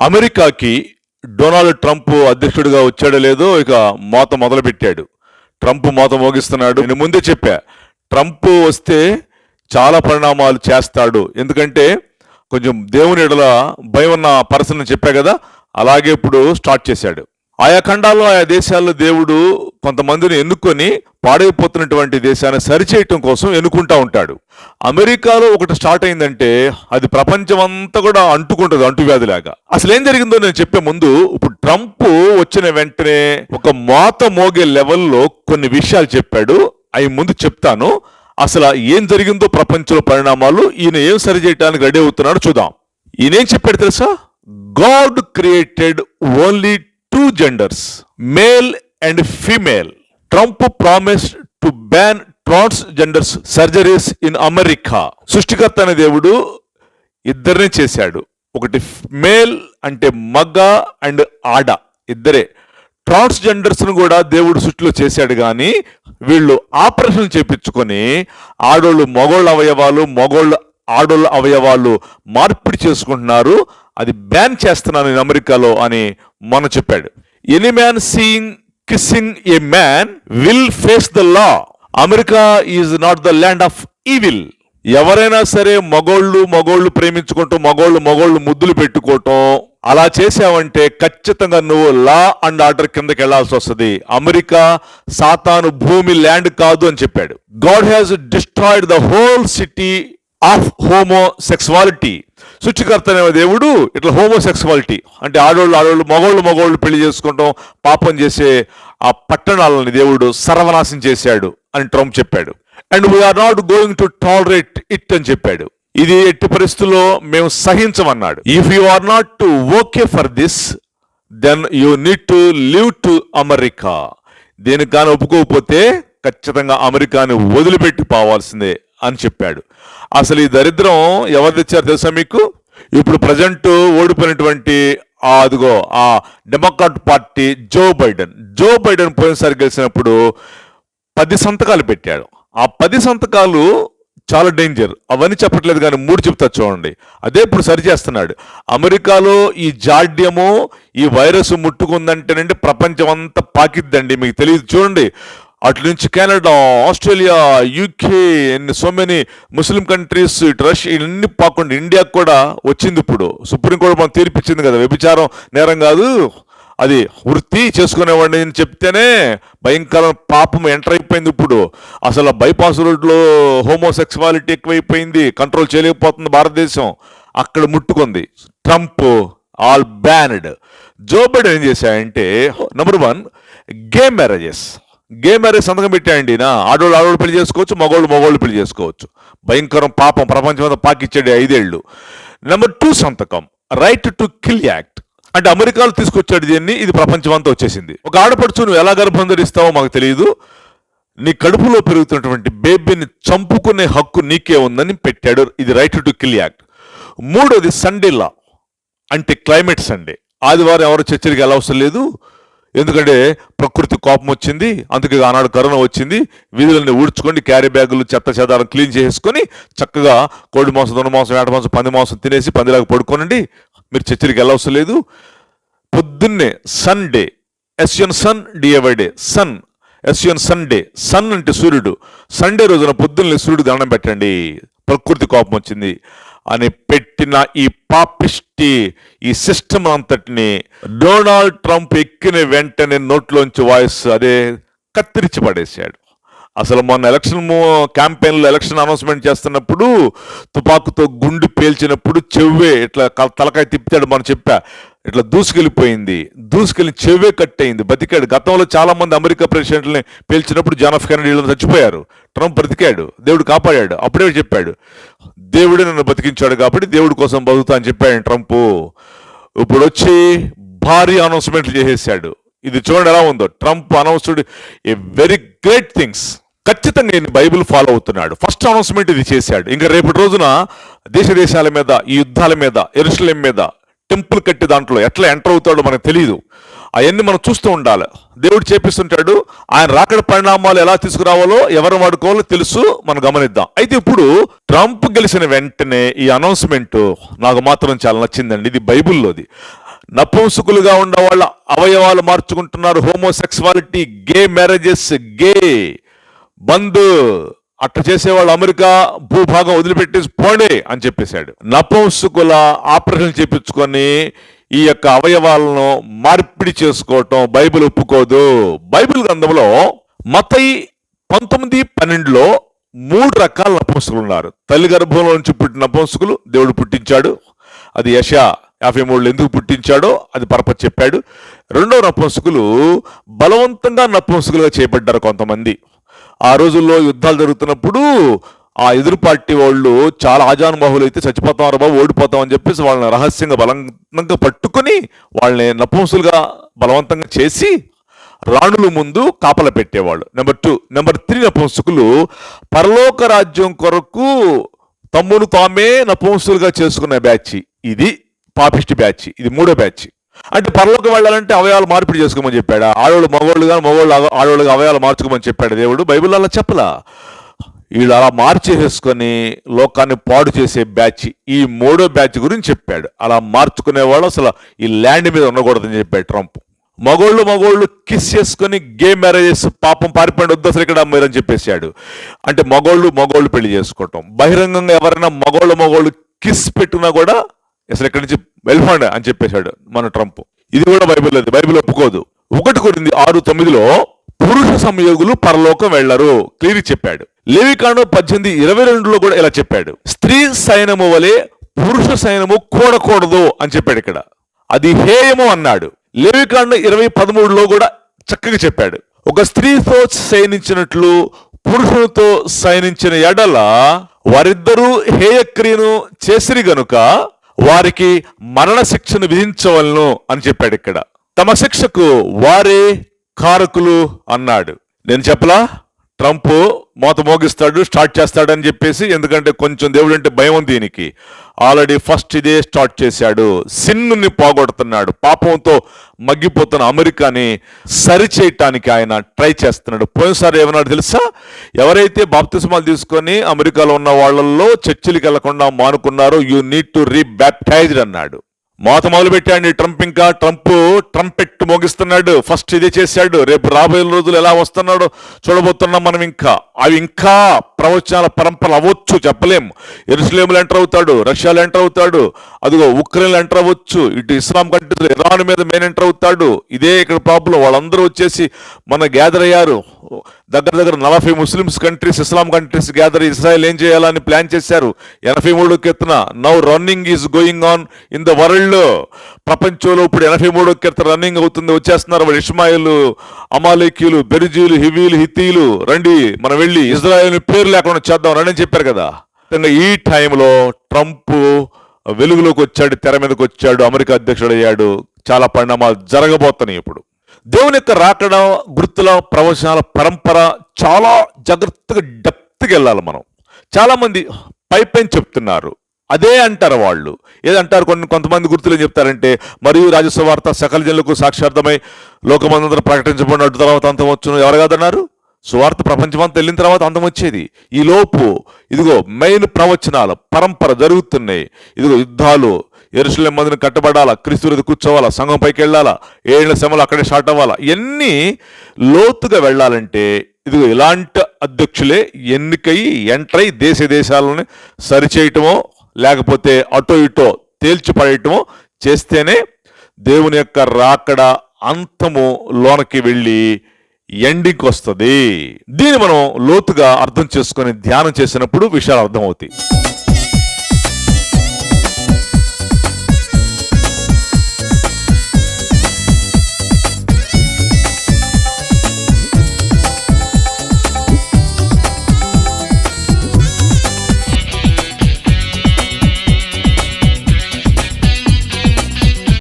అమెరికాకి Donald Trump అధ్యక్షుడిగా వచ్చాడో లేదో ఇక మోత మొదలుపెట్టాడు. ట్రంప్ మోత మోగిస్తున్నాడు. నేను ముందే చెప్పా ట్రంప్ వస్తే చాలా పరిణామాలు చేస్తాడు. ఎందుకంటే కొంచెం దేవుని ఎడల భయం ఉన్న పర్సన్ చెప్పా కదా అలాగే ఇప్పుడు స్టార్ట్ చేశాడు. ఆయా ఖండాల్లో ఆయా దేశాల్లో దేవుడు కొంతమందిని ఎన్నుకొని పాడైపోతున్నటువంటి దేశాన్ని సరిచేయటం కోసం ఎన్నుకుంటా ఉంటాడు. అమెరికాలో ఒకటి స్టార్ట్ అయిందంటే అది ప్రపంచం అంతా కూడా అంటుకుంటుంది అంటువ్యాధిలాగా. అసలు ఏం జరిగిందో నేను చెప్పే ముందు ఇప్పుడు ట్రంప్ వచ్చిన వెంటనే ఒక మోత మోగే లెవెల్లో కొన్ని విషయాలు చెప్పాడు. అవి ముందు చెప్తాను. అసలు ఏం జరిగిందో ప్రపంచంలో పరిణామాలు ఈయన ఏం సరిచేయటానికి రెడీ అవుతున్నాడో చూద్దాం. ఈయనేం చెప్పాడు తెలుసా? God created only two genders male and female Trump promise to ban trans genders surgeries in America సృష్టికర్త అనే దేవుడు ఇద్దరిని చేశాడు. ఒకటి మేల్ అంటే మగ అండ్ ఆడ. ఇద్దరే. ట్రాన్స్ జెండర్స్ను కూడా దేవుడు సృష్టిలో చేశాడు కానీ వీళ్ళు ఆపరేషన్ చేపించుకొని ఆడోళ్ళు మగోళ్ళ అవయవాలు మగోళ్ళ ఆడోళ్ళ అవయవాలు మార్పిడి చేసుకుంటున్నారు. అది బ్యాన్ చేస్తున్నాను నేను అమెరికాలో అని మొన్న చెప్పాడు. Any man seeing kissing a man will face the law America is not the land of evil ఎవరైనా సరే మగోళ్ళు మగోళ్ళు ప్రేమించుకుంటూ మగోళ్ళు మగోళ్ళు ముద్దులు పెట్టుకోవటం అలా చేసావంటే ఖచ్చితంగా నువ్వు లా అండ్ ఆర్డర్ కిందకి వెళ్ళాల్సి వస్తుంది. అమెరికా సాతాను భూమి ల్యాండ్ కాదు అని చెప్పాడు. God has destroyed the whole city of homosexuality సృష్టికర్త అనే దేవుడు ఇట్లా హోమోసెక్సువాలిటీ. అంటే ఆడోళ్ళు ఆడోళ్ళు మగోళ్ళు మగోళ్ళు పెళ్ళి చేసుకుంటాం పాపం చేసే ఆ పట్టణాలని దేవుడు సర్వనాశం చేశాడు అని ట్రంప్ చెప్పాడు. And we are not going to tolerate it అని చెప్పాడు. ఇది ఎట్టి పరిస్థితుల్లో మేము సహించమన్నాడు. If you are not to okay for this then you need to leave to America దీనికి కానీ ఒప్పుకోకపోతే ఖచ్చితంగా అమెరికాని వదిలిపెట్టి పోవాల్సిందే అని చెప్పాడు. అసలు ఈ దరిద్రం ఎవరు తెచ్చారు తెలుసా మీకు? ఇప్పుడు ప్రజెంట్ ఓడిపోయినటువంటి అదిగో ఆ democrat party Joe Biden Joe Biden పోయినసారి గెలిచినప్పుడు పది సంతకాలు పెట్టాడు. ఆ పది సంతకాలు చాలా డేంజర్ అవన్నీ చెప్పట్లేదు కానీ మూడు చెప్తా చూడండి. అదే ఇప్పుడు సరి చేస్తున్నాడు. అమెరికాలో ఈ జాడ్యము ఈ వైరస్ ముట్టుకుందంటేనండి ప్రపంచం అంతా పాకిద్దండి. మీకు తెలియదు. చూడండి అటు నుంచి కెనడా ఆస్ట్రేలియా యూకే ఎన్ని సో మెనీ ముస్లిం కంట్రీస్ ఇటు రష్యా ఇవన్నీ పాకుండా ఇండియాకు కూడా వచ్చింది ఇప్పుడు. సుప్రీంకోర్టు మనం తీర్పిచ్చింది కదా వ్యభిచారం నేరం కాదు అది వృత్తి చేసుకునేవాడిని అని చెప్తేనే భయంకర పాపం ఎంటర్ అయిపోయింది ఇప్పుడు. అసలు బైపాస్ రోడ్లో హోమోసెక్సువాలిటీ ఎక్కువైపోయింది కంట్రోల్ చేయలేకపోతుంది భారతదేశం. అక్కడ ముట్టుకుంది. Trump all banned. Joe Biden ఏం చేశాయంటే number one gay marriages gay marriage సంతకం పెట్టాయండి నా ఆడోళ్ళు ఆడోళ్ళు పెళ్ళి చేసుకోవచ్చు మగోళ్ళు మగోళ్ళు పెళ్ళి చేసుకోవచ్చు. భయంకరం పాపం ప్రపంచం అంతా పాకిచ్చాడు ఐదేళ్ళు. నెంబర్ టూ సంతకం రైట్ టు కిల్ యాక్ట్ అంటే అమెరికాలో తీసుకొచ్చాడు దీన్ని ఇది ప్రపంచం అంతా వచ్చేసింది. ఒక ఆడపడుచు నువ్వు ఎలా గర్భం ధరిస్తావో మాకు తెలియదు. నీ కడుపులో పెరుగుతున్నటువంటి బేబీని చంపుకునే హక్కు నీకే ఉందని పెట్టాడు ఇది రైట్ టు కిల్ యాక్ట్ మూడోది సండే లా అంటే క్లైమేట్ సండే ఆదివారం ఎవరు చర్చలకు వెళ్ళవసరం లేదు. ఎందుకంటే ప్రకృతి కోపం వచ్చింది అందుకే ఆనాడు కరోనా వచ్చింది. వీధులని ఊడ్చుకొని క్యారీ బ్యాగులు చెత్త చెదారం క్లీన్ చేసుకొని చక్కగా కోడి మాంసం దొండ మాంసం ఏట మాంసం పంది మాంసం తినేసి పందిలాగా పడుకోనండి. మీరు చర్చరికి వెళ్ళవసరం లేదు. పొద్దున్నే Sunday S N sun D A Y day sun S N Sunday sun అంటే సూర్యుడు. సండే రోజున పొద్దున్నే సూర్యుడు దండం పెట్టండి. ప్రకృతి కోపం వచ్చింది. అని పెట్టిన ఈ పాపిష్టి ఈ సిస్టమ్ అంతటిని డొనాల్డ్ ట్రంప్ ఎక్కిన వెంటనే నోట్లోంచి వాయిస్ అదే కత్తిరించి పడేశాడు అసలు మొన్న ఎలక్షన్ క్యాంపెయిన్లో ఎలక్షన్ అనౌన్స్మెంట్ చేస్తున్నప్పుడు తుపాకుతో గుండు పేల్చినప్పుడు చెవ్వే ఇట్లా తలకాయ తిప్పాడు మనం చెప్పా. ఇట్లా దూసుకెళ్ళిపోయింది. దూసుకెళ్ళి చెవే కట్ అయింది బతికాడు. గతంలో చాలామంది అమెరికా ప్రెసిడెంట్ని పేల్చినప్పుడు జాన్ ఆఫ్ కెనడీ చచ్చిపోయారు. ట్రంప్ బ్రతికాడు. దేవుడు కాపాడాడు. అప్పుడే చెప్పాడు. దేవుడే నన్ను బతికించాడు కాబట్టి దేవుడి కోసం బతుకుతా అని చెప్పాడు ట్రంప్. ఇప్పుడు వచ్చి భారీ అనౌన్స్మెంట్లు చేసేసాడు. ఇది చూడండి ఎలా ఉందో. Trump announced a very great things. ఖచ్చితంగా నేను బైబిల్ ఫాలో అవుతున్నాడు. ఫస్ట్ అనౌన్స్మెంట్ ఇది చేశాడు. ఇంకా రేపటి రోజున దేశ దేశాల మీద ఈ యుద్ధాల మీద ఎరుసలేం మీద టెంపుల్ కట్టి దాంట్లో ఎట్లా ఎంటర్ అవుతాడో మనకు తెలియదు అవన్నీ మనం చూస్తూ ఉండాలి. దేవుడు చేపిస్తుంటాడు. ఆయన రాకడ పరిణామాలు ఎలా తీసుకురావాలో ఎవరు వాడుకోవాలో తెలుసు. మనం గమనిద్దాం. అయితే ఇప్పుడు ట్రంప్ గెలిచిన వెంటనే ఈ అనౌన్స్మెంట్ నాకు మాత్రం చాలా నచ్చిందండి. ఇది బైబుల్లోది. నపుంసుకులుగా ఉన్న వాళ్ళ అవయవాలు మార్చుకుంటున్నారు. హోమోసెక్సువాలిటీ గే మ్యారేజెస్ గే బంద్ అట్లా చేసేవాళ్ళు అమెరికా భూభాగం వదిలిపెట్టేసి పోండి అని చెప్పేశాడు. నపంసుకుల ఆపరేషన్ చేపించుకొని ఈ యొక్క అవయవాలను మార్పిడి చేసుకోవటం బైబిల్ ఒప్పుకోదు. బైబిల్ గ్రంథంలో మతయి పంతొమ్మిది పన్నెండులో మూడు రకాల నపంసుకులు ఉన్నారు. తల్లి గర్భంలో నుంచి పుట్టిన నపంసుకులు దేవుడు పుట్టించాడు. అది యశ యాభై మూడులో ఎందుకు పుట్టించాడో అది పరపతి చెప్పాడు. రెండో నపుంసకులు బలవంతంగా నపుంసకులుగా చేపడ్డారు కొంతమంది. ఆ రోజుల్లో యుద్ధాలు జరుగుతున్నప్పుడు ఆ ఎదురు పార్టీ వాళ్ళు చాలా ఆజానుబాహులు అయితే చచ్చిపోతాం బాబు ఓడిపోతాం అని చెప్పేసి వాళ్ళని రహస్యంగా బలంగా పట్టుకొని వాళ్ళని నపుంసులుగా బలవంతంగా చేసి రాణుల ముందు కాపల పెట్టేవాళ్ళు. నెంబర్ టూ నెంబర్ త్రీ నపుంసకులు పరలోక రాజ్యం కొరకు తమ్మును తామే నపుంసులుగా చేసుకునే బ్యాచ్. ఇది పాపిస్ట్ బ్యాచ్. ఇది మూడో బ్యాచ్. అంటే పరలోకి వెళ్ళాలంటే అవయాలు మార్పిడి చేసుకోమని చెప్పాడు? ఆడవాళ్ళు మగవాళ్ళు కానీ మగవాళ్ళు ఆగ- అవయాలు మార్చుకోమని చెప్పాడు దేవుడు. బైబిల్ అలా చెప్పలా. వీళ్ళు అలా మార్చేసేసుకొని లోకాన్ని పాడు చేసే బ్యాచ్ ఈ మూడో బ్యాచ్ గురించి చెప్పాడు. అలా మార్చుకునే వాళ్ళు అసలు ఈ ల్యాండ్ మీద ఉండకూడదని చెప్పాడు ట్రంప్. మగోళ్ళు మగోళ్ళు కిస్ చేసుకొని గే మ్యారేజెస్ పాపం పారిపోయిన వద్దు అసలు ఇక్కడ మీరని చెప్పేశాడు. అంటే మగోళ్ళు మగోళ్ళు పెళ్ళి చేసుకోవటం. బహిరంగంగా ఎవరైనా మగోళ్ళు మగోళ్ళు కిస్ పెట్టినా కూడా అసలు ఇక్కడి నుంచి వెళ్ళిపోండి అని చెప్పేశాడు మన ట్రంప్. ఇది కూడా బైబిల్ లేదు బైబిల్ ఒప్పుకోదు. ఒకటి కొరింది ఆరు తొమ్మిదిలో పురుష సంయోగులు పరలోకం వెళ్ళరు క్లియర్ చెప్పాడు. లేవికాండం పద్దెనిమిది ఇరవై రెండులో కూడా ఇలా చెప్పాడు. స్త్రీ సైనము వలె పురుష సైనము కూడకూడదు అని చెప్పాడు ఇక్కడ. అది హేయము అన్నాడు. లేవికాండం ఇరవై పదమూడులో కూడా చక్కగా చెప్పాడు. ఒక స్త్రీతో శయనించినట్లు పురుషునితో శయనించిన ఎడల వారిద్దరూ హేయక్రియను చేసిరి గనుక వారికి మరణ శిక్షను విధించవలను అని చెప్పాడు ఇక్కడ. తమ శిక్షకు వారే కారకులు అన్నాడు. నేను చెప్పలా? ట్రంప్ మోత మోగిస్తాడు స్టార్ట్ చేస్తాడని చెప్పేసి ఎందుకంటే కొంచెం దేవుడు అంటే భయం ఉంది దీనికి. ఆల్రెడీ ఫస్ట్ ఇదే స్టార్ట్ చేశాడు. సిన్నుని పోగొడుతున్నాడు. పాపంతో మగ్గిపోతున్న అమెరికాని సరిచేయటానికి ఆయన ట్రై చేస్తున్నాడు. పోయినసారి ఏమన్నాడు తెలుసా? ఎవరైతే బాప్తిస్మాలు తీసుకొని అమెరికాలో ఉన్న వాళ్ళల్లో చర్చిలకు వెళ్ళకుండా మానుకున్నారో యూ నీడ్ టు రీబ్యాప్టైజ్డ్ అన్నాడు. మోత మొదలు పెట్టాడు ట్రంప్ ఇంకా. Trump trumpet మోగిస్తున్నాడు. ఫస్ట్ ఇదే చేశాడు. రేపు రాబోయే రోజులు ఎలా వస్తున్నాడో చూడబోతున్నాం మనం ఇంకా. అవి ఇంకా ప్రవచనాల పరంపర అవ్వచ్చు చెప్పలేం ఎరుసలేములు ఎంటర్ అవుతాడు రష్యాలో ఎంటర్ అవుతాడు అదిగో ఉక్రెయిన్ ఎంటర్ అవ్వచ్చు ఇటు ఇస్లాం కంట్రీస్ ఇరాన్ మీద మెయిన్ ఎంటర్ అవుతాడు. ఇదే ఇక్కడ ప్రాబ్లం. వాళ్ళందరూ వచ్చేసి మన గ్యాదర్ అయ్యారు. దగ్గర దగ్గర నలభై Muslims countries Islam countries gather Israel ఏం చేయాలని ప్లాన్ చేశారు. ఎనభై మూడు ఎత్తున now running is going on in the world. ప్రపంచంలో ఇప్పుడు ఎనభై మూడు ఎత్తు రన్నింగ్ అవుతుంది వచ్చేస్తున్నారు వాళ్ళు. ఇష్మాయిలు అమాలేకీలు బెరిజీలు హివీలు హితీలు రండి మనం వెళ్ళి ఇజ్రాయెల్ పేరు లేకుండా చేద్దాం రండి చెప్పారు కదా. ఈ టైంలో ట్రంప్ వెలుగులోకి వచ్చాడు తెర మీదకి వచ్చాడు అమెరికా అధ్యక్షుడు అయ్యాడు చాలా పరిణామాలు జరగబోతున్నాయి ఇప్పుడు. దేవుని యొక్క రాకడం గుర్తుల ప్రవచనాల పరంపర చాలా జాగ్రత్తగా డెప్త్కి వెళ్ళాలి మనం. చాలామంది పై పైన చెప్తున్నారు. అదే అంటారు వాళ్ళు. ఏదంటారు కొన్ని కొంతమంది గుర్తులు ఏం చెప్తారంటే మరియు రాజస్వ వార్త సకల జనులకు సాక్షార్థమై లోకమందరూ ప్రకటించబడినట్టు తర్వాత అంతం వచ్చును. ఎవరు కాదన్నారు? సువార్త ప్రపంచమంతా వెళ్ళిన తర్వాత అంతం వచ్చేది. ఈ లోపు ఇదిగో మెయిన్ ప్రవచనాలు పరంపర జరుగుతున్నాయి. ఇదిగో యుద్ధాలు ఎరుసలే మందిని కట్టబడాలా క్రీస్తుది కూర్చోవాలా సంఘం పైకి వెళ్ళాలా ఏళ్ళ శ్రమలు అక్కడే స్టార్ట్ అవ్వాలా ఇవన్నీ లోతుగా వెళ్ళాలంటే ఇదిగో ఇలాంటి అధ్యక్షులే ఎన్నికై ఎంటర్ అయి దేశ దేశాలని సరిచేయటమో లేకపోతే అటో ఇటో తేల్చిపడేయటమో చేస్తేనే దేవుని యొక్క రాకడ అంతము లోనకి వెళ్ళి ఎండింగ్కి వస్తుంది దీన్ని మనం లోతుగా అర్థం చేసుకొని ధ్యానం చేసినప్పుడు విషయాలు అర్థమవుతాయి.